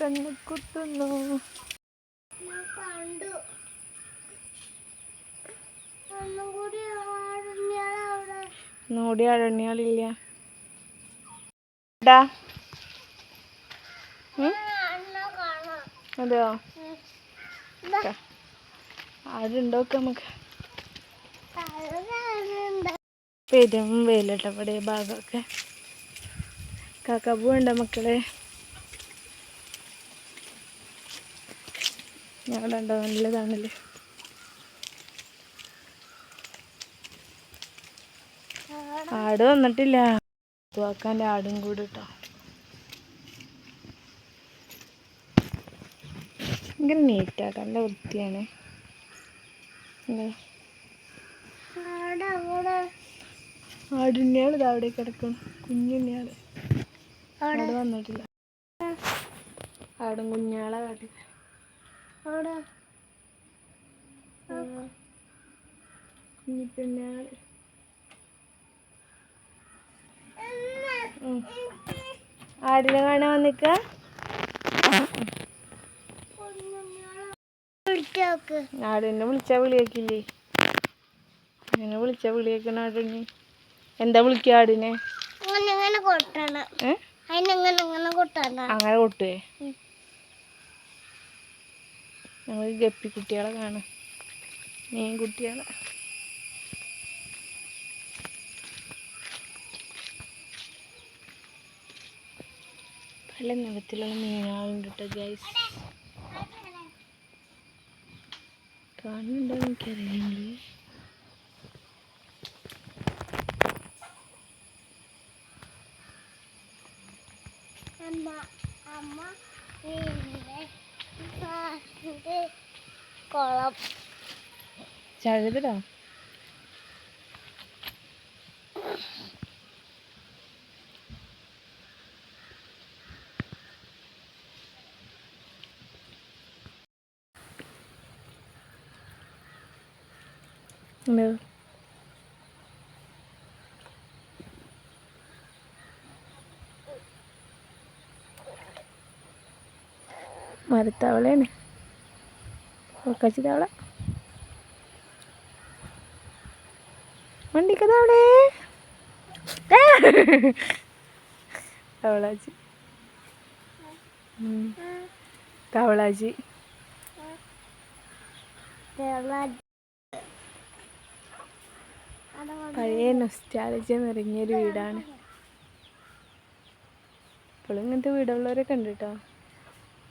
കണ്ണു കുത്തുന്നു. കണ്ടു. നോടി അഴണ്യാളില്ല അതെയോ? ആരുണ്ടോക്ക നമുക്ക്. പെരും വെയിലട്ടപ്പടി ഭാഗമൊക്കെ. കാക്കാപ്പൂ ഉണ്ടോ മക്കളെ? ഞങ്ങളുണ്ടോ നല്ലതാണല്ലേ കാണാം. ആട് വന്നിട്ടില്ല. വാക്കാന്റെ ആടും കൂടി കേട്ടോ ഭയങ്കര നീറ്റാട്ടോ നല്ല വൃത്തിയാണ്. ആടുണ്ണിയാൾ ഇതാ അവിടെ കിടക്കണം കുഞ്ഞുണ്ണിയാൾ ആട് വന്നിട്ടില്ല. ആടും കുഞ്ഞാളെ കാട്ടി അവിടെ കുഞ്ഞിപ്പെണ്ണാൾ ആടിനെ കാണാൻ വന്നിക്ക? ആടിനെ വിളിച്ചാ വിളിയാക്കില്ലേ? അങ്ങനെ വിളിച്ചാ വിളിയാക്കണ ആടിനെ എന്താ വിളിക്കുക ആടിനെ? അങ്ങനെ കൊട്ടേ അങ്ങനെ ഉം. ഞങ്ങൾ ഗപ്പി കുട്ടികളെ കാണാം. മീൻ കുട്ടികളെ പല നിറത്തിലുള്ള മീനുകളുണ്ട് കേട്ടോ ഗൈസ് കാണുന്നുണ്ടോ എനിക്കറിയില്ല. അമ്മ അമ്മ কলাপ ঝাড় দেবে না Meu. മരത്തവളയാണ്. ഉൾക്കച്ചി തവള വണ്ടിക്കതവളേ തവളാച്ചി. ഉം. തവളാച്ചി. പഴയ നൊസ്റ്റാലജി നിറഞ്ഞൊരു വീടാണ്. ഇപ്പോഴും ഇങ്ങനത്തെ വീടുള്ളവരെ കണ്ടിട്ടോ?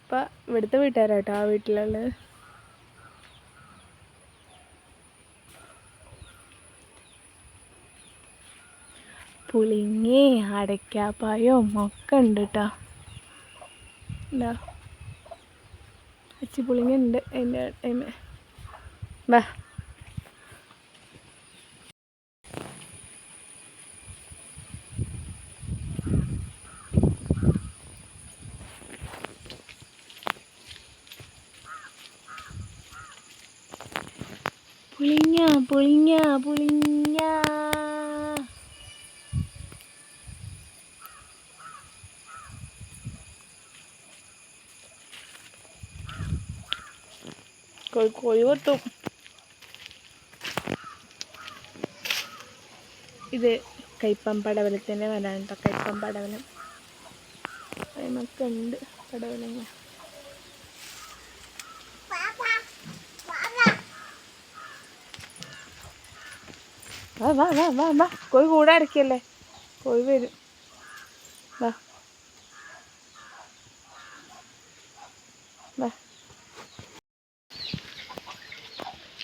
ഇപ്പം ഇവിടുത്തെ വീട്ടുകാരാട്ടോ ആ വീട്ടിലുള്ളത്. പുളിങ്ങി അടയ്ക്കാപ്പായും ഒക്കെ ഉണ്ട് കേട്ടോ എന്താ അച്ചി പുളിങ്ങ ഉണ്ട്. അതിന് വാ പുളിങ്ങ പുളിങ്ങ പുളിങ്ങ. കോഴി കൊത്തും ഇത് കൈപ്പം പടവലത്തിന്റെ മരമാണ് കേട്ടോ കൈപ്പം പടവലം. അതിമൊക്കെ ഉണ്ട് പടവലങ്ങ. വാ വാ വാ വാ വാ. കോഴി കൂടെ അടയ്ക്കല്ലേ കോഴി വരും. വാ. വാ.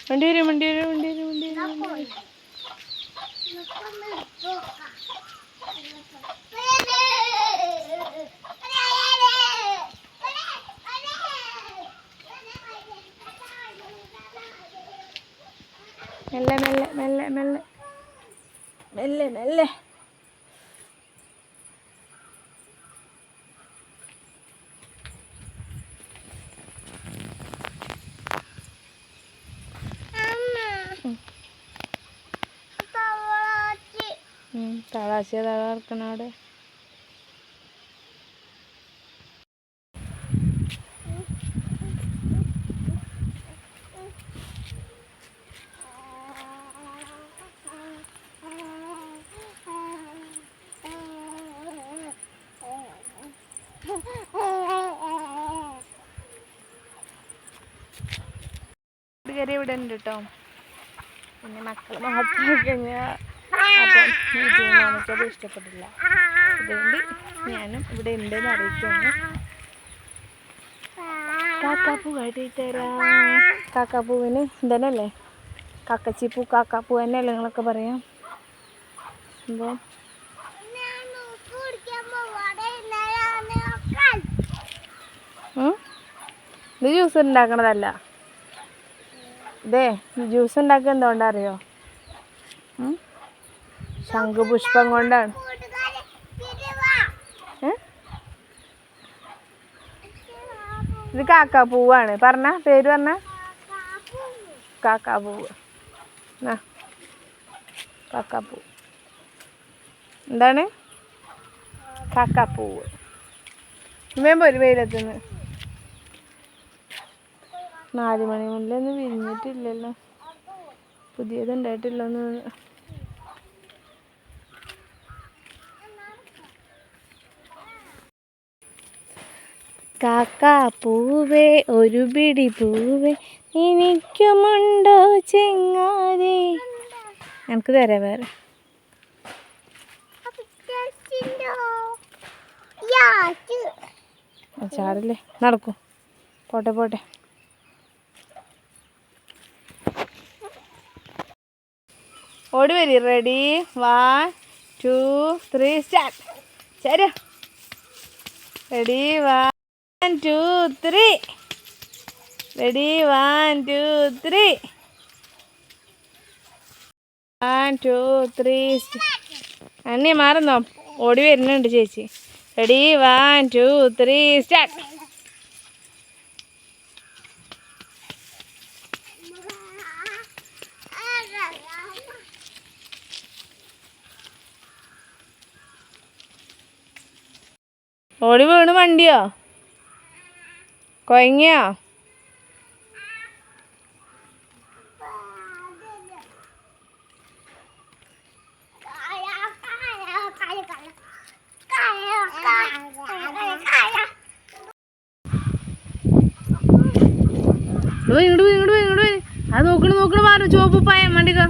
വണ്ടി വരും വണ്ടി വരും വണ്ടി വരും വണ്ടി വരും. മെല്ലെ മെല്ലെ മെല്ലെ മെല്ലെ. മെല്ലെ മെല്ലെ. തളാശിയ തള ഇറക്കണ അവിടെ. വരെ ഇവിടെ ഉണ്ട് കേട്ടോ പിന്നെ മക്കൾ മാത്രമായി കഴിഞ്ഞാൽ അപ്പം വീട്ടിൽ ഇഷ്ടപ്പെട്ടില്ല. അതുകൊണ്ട് ഞാനും ഇവിടെ ഉണ്ടെന്ന് അറിയിക്കുകയാണ്. കാക്കാപ്പൂ കാട്ടിത്തരാം കാക്കാപ്പൂവിന് ഇതന്നെയല്ലേ? കാക്കച്ചിപ്പൂ കാക്കാപ്പൂ തന്നെയല്ലേ നിങ്ങളൊക്കെ പറയാം. അപ്പോൾ ഇത് ജ്യൂസ് ഉണ്ടാക്കണതല്ല. ഇതേ ജ്യൂസ് ഉണ്ടാക്കുക എന്തുകൊണ്ടറിയോ? ശംഖുപുഷ്പം കൊണ്ടാണ്? ഇത് കാക്കാപ്പൂവാണ് പറഞ്ഞ പേര് പറഞ്ഞ? കാക്കാപ്പൂവ് ആ കാക്കാപ്പൂ എന്താണ്? കാക്കാപ്പൂവ് ഇമ്മയും ഒരു വെയിലത്തുനിന്ന്. നാല് മണി മുതലൊന്നും വിരിഞ്ഞിട്ടില്ലല്ലോ. പുതിയത് കാക്കാ പൂവേ ഒരു പിടി പൂവേ എനിക്കുമുണ്ടോ ചെങ്ങാതെ? എനിക്ക് തരാം വേറെ. ചാടില്ലേ? നടക്കും. പോട്ടെ പോട്ടെ. ഓടി വരി. Ready one two three start ശരി. Ready one two three ready one two three one two three അണ്ണി മാറുന്നോ? ഓടി വരുന്നുണ്ട് ചേച്ചി. Ready one two three start ഓടി വീണ് വണ്ടിയോ? കൊയങ്ങിയോ? ഇങ്ങോട്ട് ഇങ്ങോട്ട് ഇങ്ങോട്ട് അത് നോക്കണ നോക്കണ മാറും ചുവപ്പ് പായം വണ്ടിക്ക